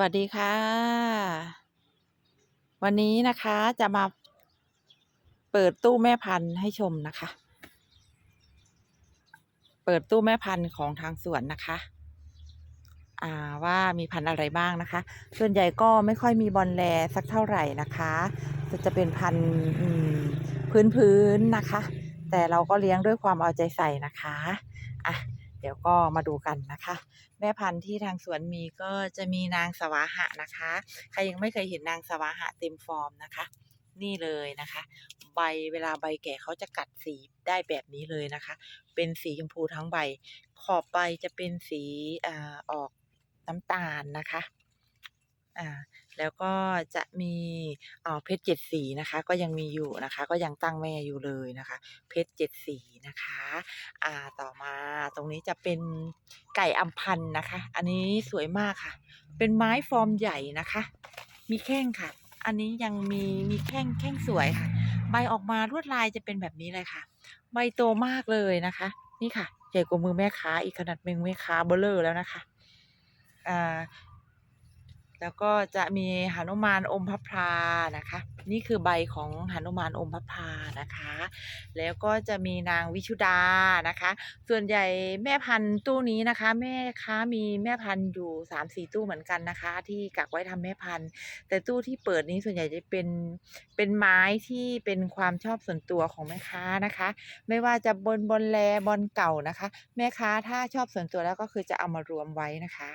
วัสดีค่ะ วันนี้นะคะจะมาเปิดตู้แม่พันธุ์ให้ชมนะคะ เปิดตู้แม่พันธุ์ของทางสวนนะคะ อ่าว่ามีพันธุ์อะไรบ้างนะคะ ส่วนใหญ่ก็ไม่ค่อยมีบอลแลสักเท่าไหร่นะคะจะจะเป็นพันธุ์พื้นๆนะคะ แต่เราก็เลี้ยงด้วยความเอาใจใส่นะคะอะ เดี๋ยวก็มาดูกันนะคะ แม่พันธุ์ที่ทางสวนมีก็จะมีนางสวาหะนะคะ ใครยังไม่เคยเห็นนางสวาหะเต็มฟอร์มนะคะ นี่เลยนะคะ ใบเวลาใบแก่เขาจะกัดสีได้แบบนี้เลยนะคะ เป็นสีชมพูทั้งใบ ขอบใบจะเป็นสีอ่ออกน้ำตาลนะคะ อ่าแล้วก็จะมีอ่าเพชรเจ็ดสีนะคะ ก็ยังมีอยู่นะคะ ก็ยังตั้งแม่อยู่เลยนะคะ เพชรเจ็ดสีนะคะอ่าต่อมาตรงนี้จะเป็นไก่อัมพันธ์นะคะ อันนี้สวยมากค่ะ เป็นไม้ฟอร์มใหญ่นะคะ มีแข้งค่ะ อันนี้ยังมีมีแข้งแข้งสวยค่ะ ใบออกมาลวดลายจะเป็นแบบนี้เลยค่ะ ใบโตมากเลยนะคะ นี่ค่ะ ใหญ่กว่ามือแม่ค้าอีกขนาดมือแม่ค้าเบลเลอร์แล้วนะคะอ่า แล้วก็จะมีหนุมานอมพระพรานะคะ นี่คือใบของหนุมานอมพระพรานะคะ แล้วก็จะมีนางวิชุดานะคะ ส่วนใหญ่แม่พันธุ์ตู้นี้นะคะ แม่ค้ามีแม่พันธุ์อยู่สามสี่ตู้เหมือนกันนะคะ ที่กักไว้ทำแม่พันธุ์ แต่ตู้ที่เปิดนี้ส่วนใหญ่จะเป็นเป็นไม้ที่เป็นความชอบส่วนตัวของแม่ค้านะคะ ไม่ว่าจะบนบนแลบอลเก่านะคะ แม่ค้าถ้าชอบส่วนตัวแล้วก็คือจะเอามารวมไว้นะคะ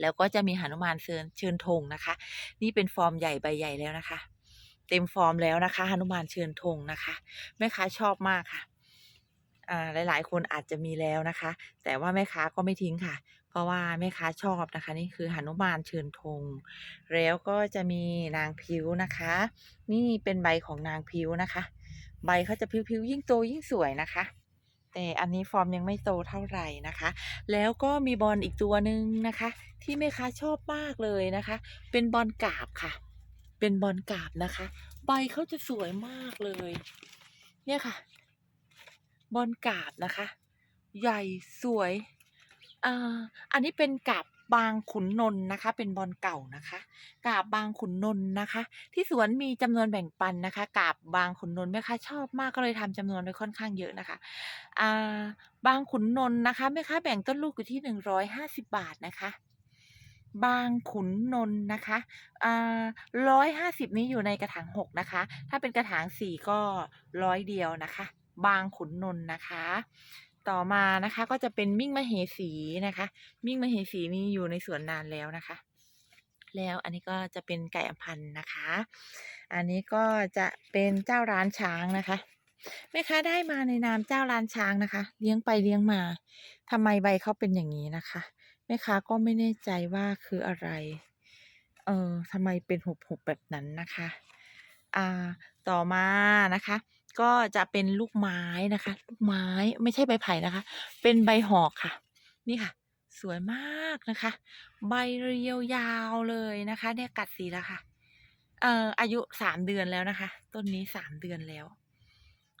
แล้วก็จะมีหนุมานเชิญเชิญธงนะคะ นี่เป็นฟอร์มใหญ่ใบใหญ่แล้วนะคะ เต็มฟอร์มแล้วนะคะหนุมานเชิญธงนะคะแม่ค้าชอบมากค่ะอ่าหลายๆ คนอาจจะมีแล้วนะคะ แต่ว่าแม่ค้าก็ไม่ทิ้งค่ะ เพราะว่าแม่ค้าชอบนะคะ นี่คือหนุมานเชิญธงแล้วก็จะมีนางพิ้วนะคะ นี่เป็นใบของนางพิ้วนะคะ ใบเขาจะพิ้วๆยิ่งโตยิ่งสวยนะคะ แต่อันนี้ฟอร์มยังไม่โตเท่าไหร่นะคะ แล้วก็มีบอลอีกตัวหนึ่งนะคะ ที่แม่ค้าชอบมากเลยนะคะ เป็นบอลกาบค่ะ เป็นบอลกาบนะคะ ใบเขาจะสวยมากเลย เนี่ยค่ะ บอลกาบนะคะ ใหญ่สวยอ่าอันนี้เป็นกาบ บางขุนนนท์นะคะ เป็นบอลเก่านะคะกาบบางขุนนนท์นะคะ ที่สวนมีจำนวนแบ่งปันนะคะกาบบางขุนนนท์แม่ค้าชอบมากก็เลยทำจำนวนไว้ค่อนข้างเยอะนะคะอ่าบางขุนนนท์นะคะแม่ค้าแบ่งต้นลูกอยู่ที่หนึ่งร้อยห้าสิบบาทนะคะบางขุนนนท์นะคะอ่าร้อยห้าสิบนี้อยู่ในกระถางหกนะคะ ถ้าเป็นกระถางสี่ก็ร้อยเดียวนะคะ บางขุนนนท์นะคะ ต่อมานะคะก็จะเป็นมิ่งมเหสีนะคะ มิ่งมเหสีมีอยู่ในสวนนานแล้วนะคะ แล้วอันนี้ก็จะเป็นไก่อพันธ์นะคะ อันนี้ก็จะเป็นเจ้าร้านช้างนะคะแม่ค้าได้มาในนามเจ้าร้านช้างนะคะ เลี้ยงไปเลี้ยงมาทำไมใบเขาเป็นอย่างนี้นะคะแม่ค้าก็ไม่แน่ใจว่าคืออะไร เออทำไมเป็นหุบๆแบบนั้นนะคะ อ่า ต่อมานะคะ ก็จะเป็นลูกไม้นะคะ ลูกไม้ไม่ใช่ใบไผ่นะคะ เป็นใบหอกค่ะ นี่ค่ะ สวยมากนะคะ ใบเรียวยาวเลยนะคะ เนี่ยกัดสีแล้วค่ะ เอ่ออายุสามเดือนแล้วนะคะ ต้นนี้สามเดือนแล้ว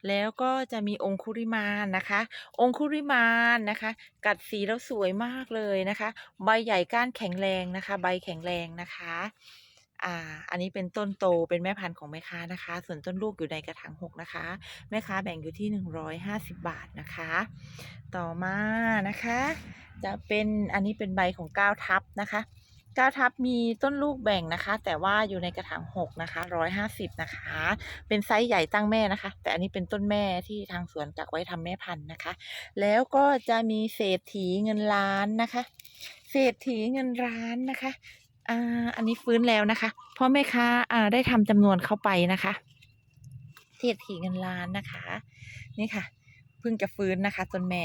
แล้วก็จะมีองคุริมานนะคะ องคุริมานนะคะ กัดสีแล้วสวยมากเลยนะคะ ใบใหญ่ก้านแข็งแรงนะคะ ใบแข็งแรงนะคะ อ่า อันนี้เป็นต้นโตเป็นแม่พันธุ์ของแม่ค้านะคะ ส่วนต้นลูกอยู่ในกระถางหกนะคะ แม่ค้าแบ่งอยู่ที่หนึ่งร้อยห้าสิบบาทนะคะ ต่อมานะคะ จะเป็นอันนี้เป็นใบของก้าวทับนะคะก้าวทับมีต้นลูกแบ่งนะคะ แต่ว่าอยู่ในกระถางหกนะคะร้อยห้าสิบนะคะ เป็นไซส์ใหญ่ตั้งแม่นะคะ แต่อันนี้เป็นต้นแม่ที่ทางสวนกักไว้ทำแม่พันธุ์นะคะ แล้วก็จะมีเศรษฐีเงินล้านนะคะ เศรษฐีเงินล้านนะคะ อ่า อันนี้ฟื้นแล้วนะคะพราะแม่ค้าอ่า ได้ทำจำนวนเข้าไปนะคะเศรษฐีเงินล้านนะคะ นี่ค่ะเพิ่งจะฟื้นนะคะต้นแม่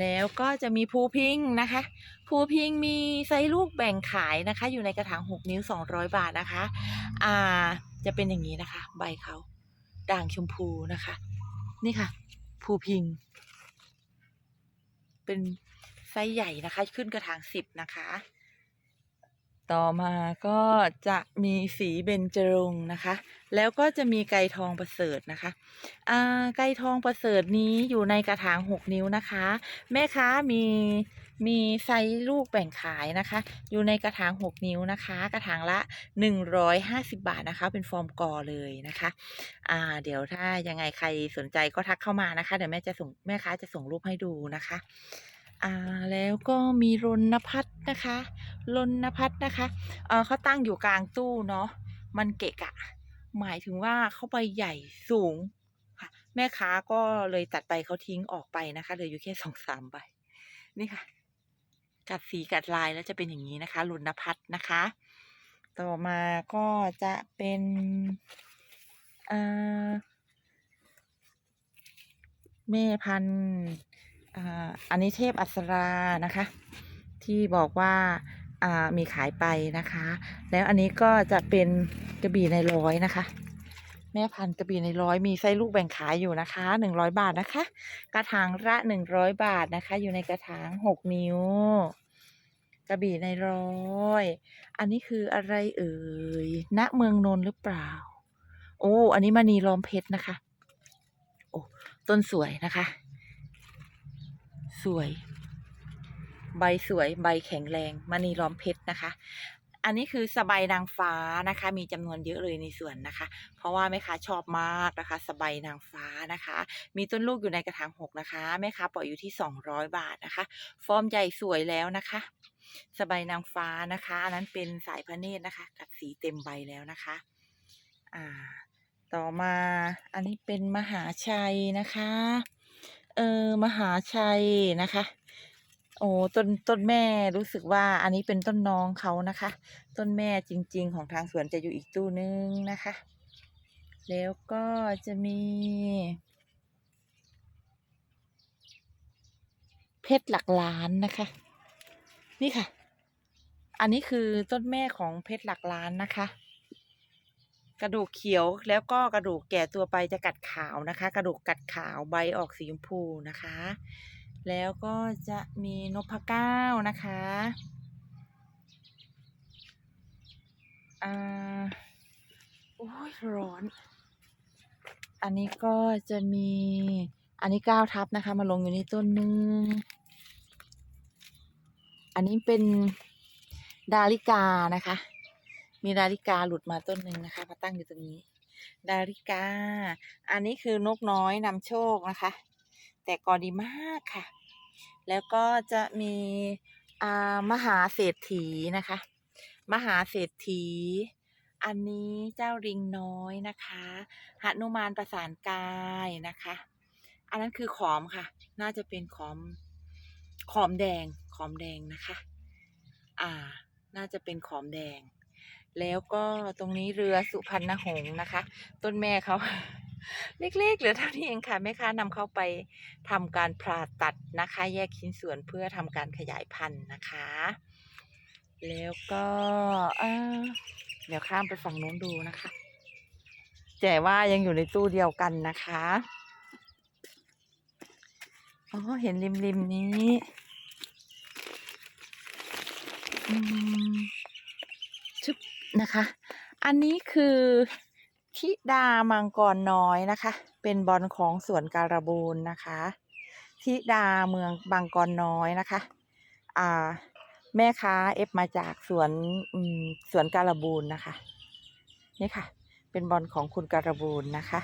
แล้วก็จะมีภูพิงนะคะ ภูพิงมีไซส์ลูกแบ่งขายนะคะ อยู่ในกระถาง 6 นิ้ว 200 บาทนะคะ อ่า จะเป็นอย่างนี้นะคะ ใบเขาด่างชมพูนะคะ นี่ค่ะ ภูพิง เป็นไซส์ใหญ่นะคะ ขึ้นกระถาง 10 นะคะ ต่อมาก็จะมีสีเบญจรงค์นะคะ แล้วก็จะมีไก่ทองประเสริฐนะคะอ่าไก่ทองประเสริฐนี้อยู่ในกระถาง 6 นิ้วนะคะ แม่ค้ามีมีไซส์ลูกแบ่งขายนะคะ อยู่ในกระถาง 6 นิ้วนะคะ กระถางละ 150 บาทนะคะ เป็นฟอร์มกอเลยนะคะอ่าเดี๋ยวถ้ายังไงใครสนใจก็ทักเข้ามานะคะ เดี๋ยวแม่จะส่งแม่ค้าจะส่งรูปให้ดูนะคะ อ่าแล้วก็มีรณพัฒนะคะรณพัฒนะคะเออเขาตั้งอยู่กลางตู้เนาะมันเกะกะ หมายถึงว่าเขาใบใหญ่สูงค่ะ แม่ค้าก็เลยตัดไปเขาทิ้งออกไปนะคะเหลืออยู่แค่สองสามใบนี่ค่ะ กัดสีกัดลายแล้วจะเป็นอย่างนี้นะคะรุณพัฒนะคะ ต่อมาก็จะเป็นอ่าแม่พันธุ์ อันนี้เทพอัศรานะคะ ที่บอกว่าอ่ามีขายไปนะคะ แล้วอันนี้ก็จะเป็นกระบี่ในร้อยนะคะ แม่พันธุ์กระบี่ในร้อยมีไส้ลูกแบ่งขายอยู่นะคะหนึ่งร้อยบาทนะคะ กระถางละหนึ่งร้อยบาทนะคะ อยู่ในกระถางหกนิ้ว กระบี่ในร้อย อันนี้คืออะไรเอ่ยณเมืองนนท์หรือเปล่า โอ้ อันนี้มณีล้อมเพชรนะคะ โอ้ต้นสวยนะคะ สวย ใบสวยใบแข็งแรงมณีล้อมเพชรนะคะ อันนี้คือสบายนางฟ้านะคะ มีจำนวนเยอะเลยในสวนนะคะ เพราะว่าแม่ค้าชอบมากนะคะ สบายนางฟ้านะคะ มีต้นลูกอยู่ในกระถางหกนะคะแม่ค้าปล่อยอยู่ที่สองร้อยบาทนะคะ ฟอร์มใหญ่สวยแล้วนะคะสบายนางฟ้านะคะอันนั้นเป็นสายพระเนตรนะคะ กัดสีเต็มใบแล้วนะคะ อ่า ต่อมาอันนี้เป็นมหาชัยนะคะ เออมหาชัยนะคะ โอ้ต้นต้นแม่รู้สึกว่าอันนี้เป็นต้นน้องเขานะคะ ต้นแม่จริง ๆ ของทางสวนจะอยู่อีกตู้นึงนะคะ แล้วก็จะมีเพชรหลักล้านนะคะ นี่ค่ะ อันนี้คือต้นแม่ของเพชรหลักล้านนะคะ กระดูกเขียวแล้วก็กระดูกแก่ตัวไปจะกัดขาวนะคะ กระดูกกัดขาวใบออกสีชมพูนะคะ แล้วก็จะมีนพเก้านะคะอ่าโอ้ยร้อน อันนี้ก็จะมีอันนี้เก้าทับนะคะ มาลงอยู่ในต้นนึงอันนี้เป็นดาริกานะคะ มีดาริกาหลุดมาต้นหนึ่งนะคะ มาตั้งอยู่ตรงนี้ ดาริกา อันนี้คือนกน้อยนำโชคนะคะ แต่กอดีมากค่ะ แล้วก็จะมีอ่ามหาเศรษฐีนะคะ มหาเศรษฐี อันนี้เจ้าริงน้อยนะคะหนุมานประสานกายนะคะ อันนั้นคือขอมค่ะ น่าจะเป็นขอมขอมแดงขอมแดงนะคะ อ่า น่าจะเป็นขอมแดง แล้วก็ตรงนี้เรือสุพรรณหงส์นะคะ ต้นแม่เขาเล็กๆเหลือเท่านี้เองค่ะแม่ค้านำเข้าไปทำการผ่าตัดนะคะ แยกชิ้นส่วนเพื่อทำการขยายพันธุ์นะคะ แล้วก็เดี๋ยวข้ามไปฝั่งโน้นดูนะคะ แต่ว่ายังอยู่ในตู้เดียวกันนะคะอ๋อเห็นริมริมๆนี้ อืม นะคะ อันนี้คือทิดามังกรน้อยนะคะ เป็นบอลของสวนการบูนนะคะทิดาเมืองบางกรน้อยนะคะ อ่า แม่ค้าเอฟมาจากสวนสวนการบูนนะคะ นี่ค่ะ เป็นบอลของคุณการบูนนะคะ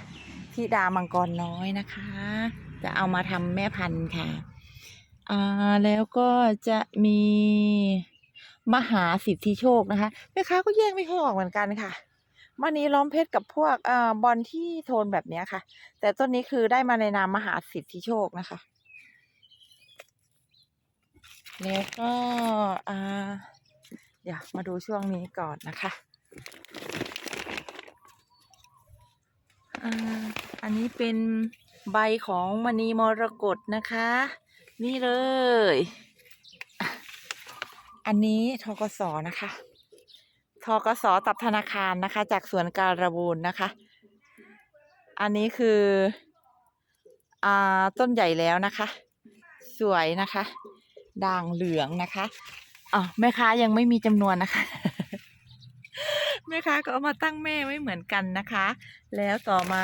ทิดามังกรน้อยนะคะ จะเอามาทำแม่พันธุ์ค่ะ อ่า แล้วก็จะมี มหาสิทธิโชคนะคะแม่ค้าก็แยกไม่ค่อยออกเหมือนกันค่ะมณีล้อมเพชรกับพวกเอ่อบอลที่โทนแบบนี้ค่ะ แต่ต้นนี้คือได้มาในนามมหาสิทธิโชคนะคะ แล้วก็อ่าเดี๋ยวมาดูช่วงนี้ก่อนนะคะอันนี้เป็นใบของมณีมรกตนะคะ นี่เลย อันนี้ทกสนะคะทกสตับธนาคารนะคะ จากสวนการบูนนะคะ อันนี้คืออ่าต้นใหญ่แล้วนะคะ สวยนะคะ ด่างเหลืองนะคะอ๋อแม่ค้ายังไม่มีจำนวนนะคะแม่ค้าก็เอามาตั้งแม่ไว้เหมือนกันนะคะ แล้วต่อมา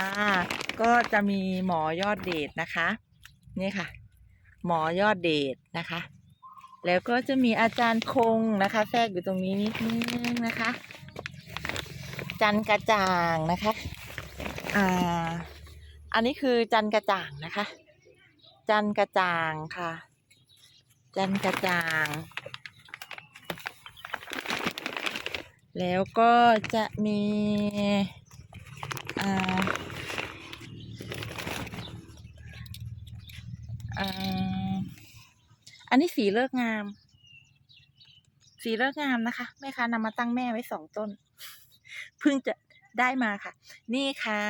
ก็จะมีหมอยอดเดชนะคะ นี่ค่ะ หมอยอดเดชนะคะ แล้วก็จะมีอาจารย์คงนะคะ แทรกอยู่ตรงนี้นิดนึงนะคะ จันกระจ่างนะคะอ่าอันนี้คือจันกระจ่างนะคะ จันกระจ่างค่ะ จันกระจ่าง แล้วก็จะมีอ่าอ่า อันนี้สีเลิกงาม สีเลิกงามนะคะแม่ค้านำมาตั้งแม่ไว้สองต้น เพิ่งจะได้มาค่ะ นี่ค่ะ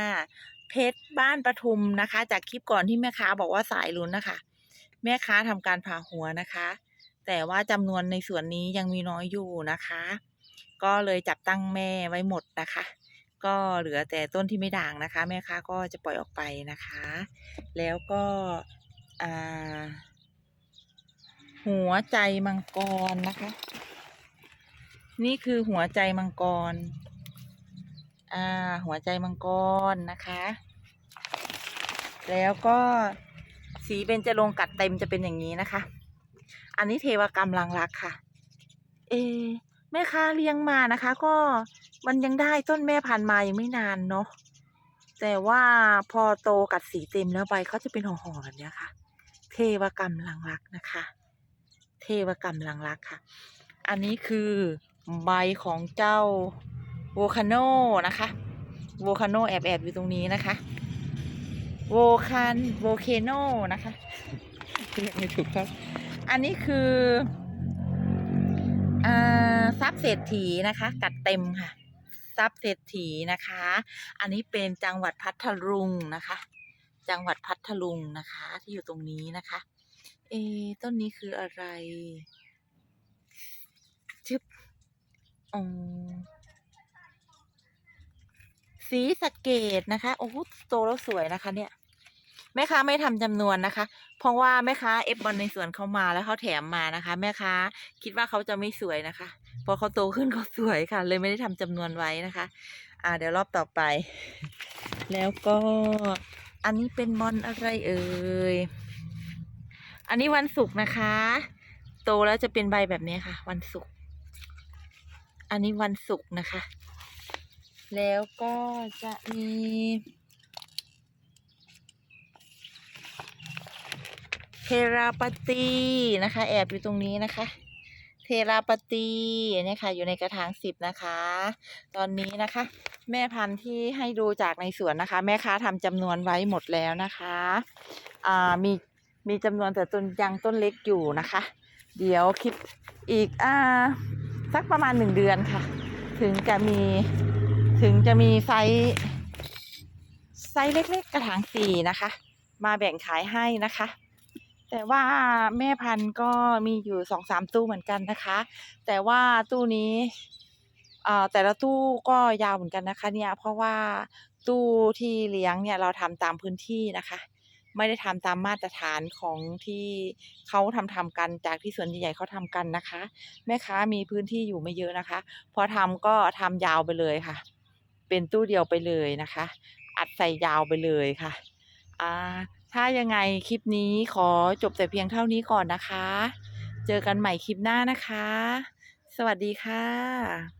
เพชรบ้านปทุมนะคะ จากคลิปก่อนที่แม่ค้าบอกว่าสายลุ้นนะคะ แม่ค้าทำการผ่าหัวนะคะ แต่ว่าจำนวนในส่วนนี้ยังมีน้อยอยู่นะคะ ก็เลยจับตั้งแม่ไว้หมดนะคะก็เหลือแต่ต้นที่ไม่ด่างนะคะ แม่ค้าก็จะปล่อยออกไปนะคะ แล้วก็อ่า หัวใจมังกรนะคะ นี่คือหัวใจมังกร อ่า หัวใจมังกรนะคะ แล้วก็สีเบญจรงกัดเต็มจะเป็นอย่างนี้นะคะ อันนี้เทวกรรมลังรักค่ะ เอะแม่ค้าเลี้ยงมานะคะ ก็มันยังได้ต้นแม่พันธุ์มายังไม่นานเนาะแต่ว่าพอโตกัดสีเต็มแล้วใบเขาจะเป็นห่อๆแบบนี้ค่ะ เทวกรรมลังรักนะคะ เทวกรรมลังรักค่ะ อันนี้คือใบของเจ้าโวคาโนนะคะโวคาโนแอบแอบอยู่ตรงนี้นะคะโวคานโวเคโนนะคะเรียกไม่ถูกครับ อันนี้คืออ่าทรัพย์เศรษฐีนะคะ กัดเต็มค่ะทรัพย์เศรษฐีนะคะ อันนี้เป็นจังหวัดพัทลุงนะคะ จังหวัดพัทลุงนะคะ ที่อยู่ตรงนี้นะคะ เอ ต้นนี้คืออะไรชึบอ๋อสีสะเกตนะคะ โอ้โหโตแล้วสวยนะคะเนี่ย แม่ค้าไม่ทำจำนวนนะคะ เพราะว่าแม่ค้าเอฟบอลในสวนเขามาแล้วเขาแถมมานะคะ แม่ค้าคิดว่าเขาจะไม่สวยนะคะ พอเขาโตขึ้นเขาสวยค่ะ เลยไม่ได้ทำจำนวนไว้นะคะ อ่า เดี๋ยวรอบต่อไป แล้วก็อันนี้เป็นบอลอะไรเอ่ย อันนี้วันศุกร์นะคะ โตแล้วจะเป็นใบแบบนี้ค่ะ วันศุกร์อันนี้วันศุกร์นะคะ แล้วก็จะมีเทราปตีนะคะ แอบอยู่ตรงนี้นะคะ เทราปตีเนี่ยค่ะ อยู่ในกระถางสิบนะคะ ตอนนี้นะคะ แม่พันธุ์ที่ให้ดูจากในสวนนะคะ แม่ค้าทำจำนวนไว้หมดแล้วนะคะ อ่ามี มีจำนวนแต่ต้นยังต้นเล็กอยู่นะคะ เดี๋ยวคิดอีกอ่าสักประมาณหนึ่งเดือนค่ะ ถึงจะมีถึงจะมีไซส์ไซส์เล็กๆ กระถางสี่นะคะ มาแบ่งขายให้นะคะ แต่ว่าแม่พันธุ์ก็มีอยู่สองสามตู้เหมือนกันนะคะ แต่ว่าตู้นี้แต่ละตู้ก็ยาวเหมือนกันนะคะเนี่ยเพราะว่าตู้ที่เลี้ยงเนี่ยเราทำตามพื้นที่นะคะ ไม่ได้ทำตามมาตรฐานของที่เขาทำทำกันจากที่สวนใหญ่ๆเขาทำกันนะคะ แม่ค้ามีพื้นที่อยู่ไม่เยอะนะคะ พอทำก็ทำยาวไปเลยค่ะ เป็นตู้เดียวไปเลยนะคะ อัดใส่ยาวไปเลยค่ะอ่าถ้ายังไงคลิปนี้ขอจบแต่เพียงเท่านี้ก่อนนะคะ เจอกันใหม่คลิปหน้านะคะ สวัสดีค่ะ